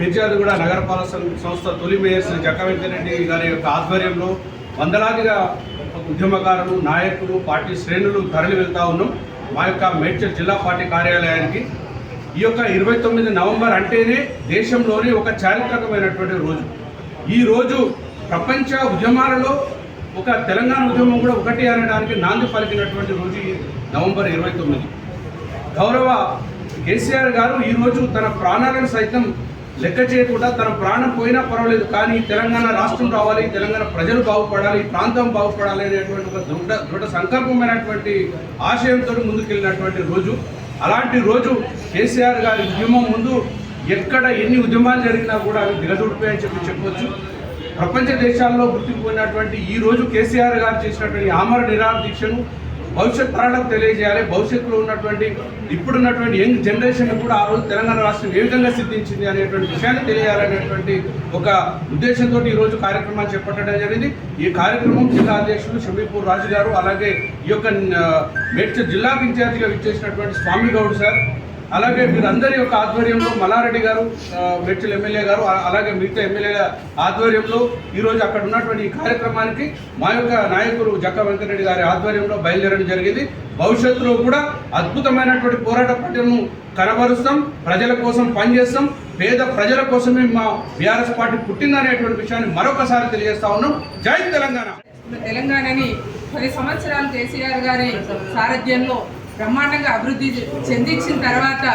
ఫిర్యాదుగూడ నగరపాలక సంస్థ తొలి మేయర్ శ్రీ జక్క వెంకటరెడ్డి గారి యొక్క ఆధ్వర్యంలో వందలాదిగా ఉద్యమకారులు నాయకులు పార్టీ శ్రేణులు తరలి వెళ్తా ఉన్నాం. మా యొక్క మేడ్చల్ జిల్లా పార్టీ కార్యాలయానికి. ఈ యొక్క ఇరవై తొమ్మిది నవంబర్ అంటేనే దేశంలోనే ఒక చారిత్రకమైనటువంటి రోజు. ఈ రోజు ప్రపంచ ఉద్యమాలలో ఒక తెలంగాణ ఉద్యమం కూడా ఒకటి అనడానికి నాంది పలికినటువంటి రోజు నవంబర్ ఇరవై తొమ్మిది. గౌరవ కేసీఆర్ గారు ఈరోజు తన ప్రాణాలను సైతం లెక్క చేయకుండా తన ప్రాణం పోయినా పర్వాలేదు కానీ తెలంగాణ రాష్ట్రం రావాలి తెలంగాణ ప్రజలు బాగుపడాలి ప్రాంతం బాగుపడాలి అనేటువంటి ఒక దృఢ దృఢ సంకల్పమైనటువంటి ఆశయంతో ముందుకెళ్ళినటువంటి రోజు. అలాంటి రోజు కేసీఆర్ గారి ఉద్యమం ముందు ఎక్కడ ఎన్ని ఉద్యమాలు జరిగినా కూడా అవి దిగదుడిపోయాయని చెప్పి చెప్పవచ్చు ప్రపంచ దేశాల్లో గుర్తింపు ఈ రోజు కేసీఆర్ గారు చేసినటువంటి ఆమర నిరాహార దీక్షను భవిష్యత్ తరాలకు తెలియజేయాలి. భవిష్యత్తులో ఉన్నటువంటి ఇప్పుడున్నటువంటి యంగ్ జనరేషన్ కూడా ఆ రోజు తెలంగాణ రాష్ట్రం ఏ విధంగా సిద్ధించింది అనేటువంటి విషయాన్ని తెలియాలనేటువంటి ఒక ఉద్దేశంతో ఈ రోజు కార్యక్రమాన్ని చేపట్టడం జరిగింది. ఈ కార్యక్రమం జిల్లా అధ్యక్షులు షమీపూర్ రాజు గారు అలాగే ఈ యొక్క ఆ, మేడ్చల్ జిల్లాకు ఇన్ఛార్జిగా విచ్చేసినటువంటి స్వామి గౌడ్ సార్ అలాగే మీరందరి యొక్క ఆధ్వర్యంలో మల్లారెడ్డి గారు ఆ, ఎమ్మెల్యే గారు అలాగే మిగతా ఎమ్మెల్యేల ఆధ్వర్యంలో ఈరోజు అక్కడ ఉన్నటువంటి ఈ కార్యక్రమానికి మా యొక్క నాయకులు జక్క వెంకటరెడ్డి గారి ఆధ్వర్యంలో బయలుదేరడం జరిగింది. భవిష్యత్తులో కూడా అద్భుతమైనటువంటి పోరాట పట్టికను కనబరుస్తాం ప్రజల కోసం పనిచేస్తాం పేద ప్రజల కోసమే మా బీఆర్ఎస్ పార్టీ పుట్టిందనేటువంటి విషయాన్ని మరొకసారి తెలియజేస్తా ఉన్నాం. జై తెలంగాణ! తెలంగాణని పది సంవత్సరాలు కేసీఆర్ గారి సారథ్యంలో బ్రహ్మాండంగా అభివృద్ధి చెందించిన తర్వాత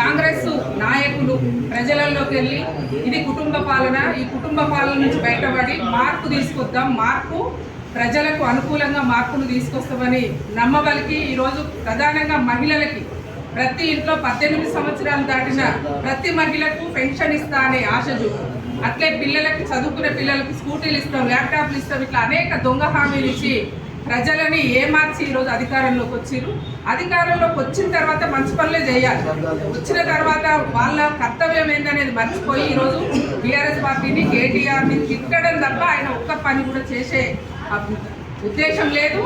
కాంగ్రెస్ నాయకులు ప్రజలలోకి వెళ్ళి ఇది కుటుంబ పాలన ఈ కుటుంబ పాలన నుంచి బయటపడి మార్పు తీసుకొద్దాం మార్పు ప్రజలకు అనుకూలంగా మార్పును తీసుకొస్తామని నమ్మవలికి ఈరోజు ప్రధానంగా మహిళలకి ప్రతి ఇంట్లో పద్దెనిమిది సంవత్సరాలు దాటిన ప్రతి మహిళకు పెన్షన్ ఇస్తా అనే ఆశ చూపు. అట్లే పిల్లలకు చదువుకునే పిల్లలకు స్కూటీలు ఇస్తాం ల్యాప్టాప్లు ఇస్తాం ఇట్లా అనేక దొంగ హామీలు ఇచ్చి ప్రజలని ఏమార్చి ఈరోజు అధికారంలోకి వచ్చిర్రు? అధికారంలోకి వచ్చిన తర్వాత మంచి పనులే చేయాలి. వచ్చిన తర్వాత వాళ్ళ కర్తవ్యం ఏందనేది మర్చిపోయి ఈరోజు టీఆర్ఎస్ పార్టీని కేటీఆర్ని తిట్టడం తప్ప ఆయన ఒక్క పని కూడా చేసే ఉద్దేశం లేదు.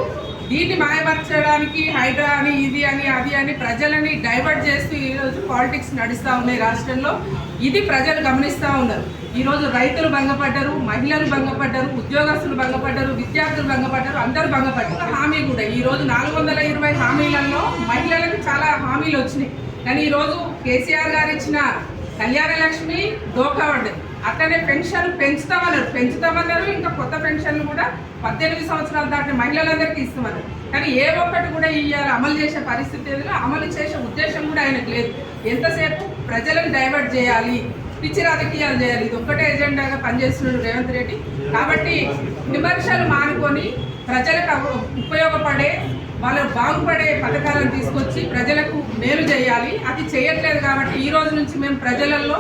దీన్ని మాయపరచడానికి హైడ్రా అని ఇది అని అది అని ప్రజలని డైవర్ట్ చేస్తూ ఈరోజు పాలిటిక్స్ నడుస్తూ ఉన్నాయి రాష్ట్రంలో. ఇది ప్రజలు గమనిస్తూ ఉన్నారు. ఈరోజు రైతులు భంగపడ్డారు మహిళలు భంగపడ్డారు ఉద్యోగస్తులు భంగపడ్డారు విద్యార్థులు భంగపడ్డారు అందరూ భంగపడ్డారు. హామీ కూడా. ఈ రోజు నాలుగు వందల ఇరవై హామీలలో మహిళలకు చాలా హామీలు వచ్చినాయి. కానీ ఈరోజు కేసీఆర్ గారు ఇచ్చిన కళ్యాణ లక్ష్మి దోకా పడ్డది అట్లనే పెన్షన్ పెంచుతామన్నారు. పెంచుతామన్నారు. ఇంకా కొత్త పెన్షన్లు కూడా పద్దెనిమిది సంవత్సరాలు దాటిన మహిళలందరికీ ఇస్తామన్నారు కానీ ఏ ఒక్కటి కూడా ఇవ్వాలి అమలు చేసే పరిస్థితి అమలు చేసే ఉద్దేశం కూడా ఆయనకు లేదు. ఎంతసేపు ప్రజలను డైవర్ట్ చేయాలి పిచ్చి రాజకీయాలు చేయాలి. ఇది ఒక్కటే ఎజెండాగా పనిచేస్తున్నాడు రేవంత్ రెడ్డి. కాబట్టి విమర్శలు మానుకొని ప్రజలకు ఉపయోగపడే వాళ్ళు బాగుపడే పథకాలను తీసుకొచ్చి ప్రజలకు మేలు చేయాలి. అది చేయట్లేదు కాబట్టి ఈ రోజు నుంచి మేము ప్రజలలో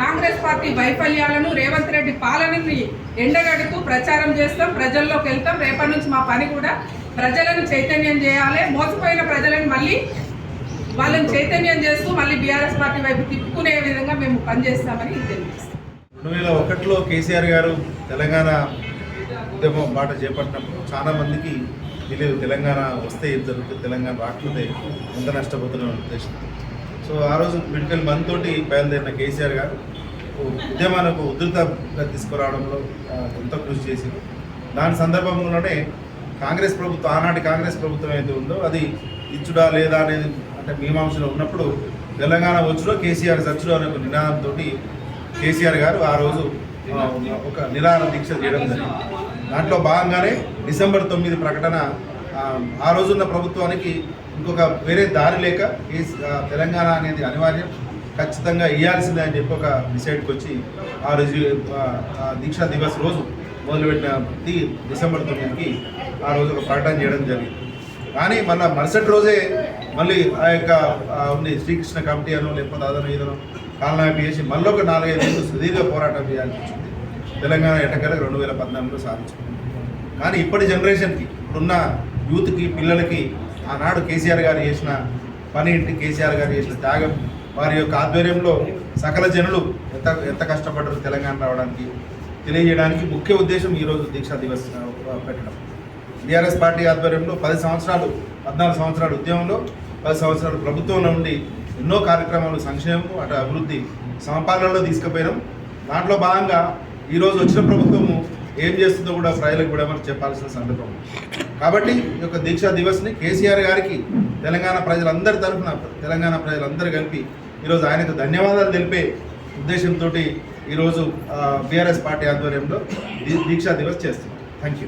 కాంగ్రెస్ పార్టీ వైఫల్యాలను రేవంత్ రెడ్డి పాలనని ఎండగడుతూ ప్రచారం చేస్తాం ప్రజల్లోకి వెళ్తాం. రేపటి నుంచి మా పని కూడా ప్రజలను చైతన్యం చేయాలి. మోసపోయిన ప్రజలను మళ్ళీ వాళ్ళని చైతన్యం చేస్తూ మళ్ళీ బీఆర్ఎస్ పార్టీ వైపు తిప్పుకునే విధంగా మేము పనిచేస్తామని తెలియజేస్తాం. రెండు వేల ఒకటిలో కేసీఆర్ గారు తెలంగాణ ఉద్యమం మాట చేపట్టినప్పుడు చాలామందికి వీళ్ళు తెలియదు తెలంగాణ వస్తే ఏం జరుగుతుంది. తెలంగాణ రాకపోతే ఎంత నష్టపోతున్న ఉద్దేశం. సో ఆ రోజు మెడికల్ మంత్ తోటి బయలుదేరిన కేసీఆర్ గారు ఉద్యమాలకు ఉధృతంగా తీసుకురావడంలో ఎంత కృషి చేసింది దాని సందర్భంలోనే కాంగ్రెస్ ప్రభుత్వం ఆనాటి కాంగ్రెస్ ప్రభుత్వం ఏదైతే ఉందో అది ఇచ్చుడా లేదా అనేది అంటే మీమాంసలో ఉన్నప్పుడు తెలంగాణ వచ్చుడో కేసీఆర్ చచ్చుడో అనే ఒక నినాదంతో కేసీఆర్ గారు ఆ రోజు ఒక నిరాహార దీక్ష చేయడం జరిగింది. దాంట్లో భాగంగానే డిసెంబర్ తొమ్మిది ప్రకటన ఆ, రోజున్న ప్రభుత్వానికి ఇంకొక వేరే దారి లేక ఈ తెలంగాణ అనేది అనివార్యం. ఖచ్చితంగా ఇవ్వాల్సిందే అని చెప్పి ఒక డిసైడ్కి వచ్చి ఆ రోజు దీక్షా దివస్ రోజు మొదలుపెట్టిన డిసెంబర్ తొమ్మిదికి ఆ రోజు ఒక ప్రకటన చేయడం జరిగింది. కానీ మళ్ళీ మరుసటి రోజే మళ్ళీ ఆ యొక్క ఉంది శ్రీకృష్ణ కమిటీ అనో లేకపోతే అదనో ఇదనో కాలనాపి చేసి మళ్ళీ ఒక నాలుగైదు రోజులు సుదీర్ఘ పోరాటం చేయాల్సి వచ్చింది. తెలంగాణ ఎటకలకు రెండు వేల పద్నాలుగులో సాధించుకుంది కానీ ఇప్పటి జనరేషన్కి ఇప్పుడున్న యూత్కి పిల్లలకి ఆనాడు కేసీఆర్ గారు చేసిన పని ఇంటి కేసీఆర్ గారు చేసిన త్యాగం వారి యొక్క ఆధ్వర్యంలో సకల జనులు ఎంత ఎంత కష్టపడ్డారు తెలంగాణ రావడానికి తెలియజేయడానికి ముఖ్య ఉద్దేశం ఈరోజు దీక్షా దివస్ పెట్టడం. బీఆర్ఎస్ పార్టీ ఆధ్వర్యంలో పది సంవత్సరాలు పద్నాలుగు సంవత్సరాలు ఉద్యమంలో పది సంవత్సరాలు ప్రభుత్వంలో ఉండి ఎన్నో కార్యక్రమాలు సంక్షేమం అటు అభివృద్ధి సమపాలనలో తీసుకుపోయినాం. దాంట్లో భాగంగా ఈరోజు వచ్చిన ప్రభుత్వము ఏం చేస్తుందో కూడా ప్రజలకు కూడా మనం చెప్పాల్సిన సందర్భం. కాబట్టి ఈ యొక్క దీక్షా దివస్ని కేసీఆర్ గారికి తెలంగాణ ప్రజలందరి తరఫున తెలంగాణ ప్రజలందరూ కలిపి ఈరోజు ఆయనకు ధన్యవాదాలు తెలిపే ఉద్దేశంతో ఈరోజు బీఆర్ఎస్ పార్టీ ఆధ్వర్యంలో దీక్షా దివస్ చేస్తున్నాం. Thank you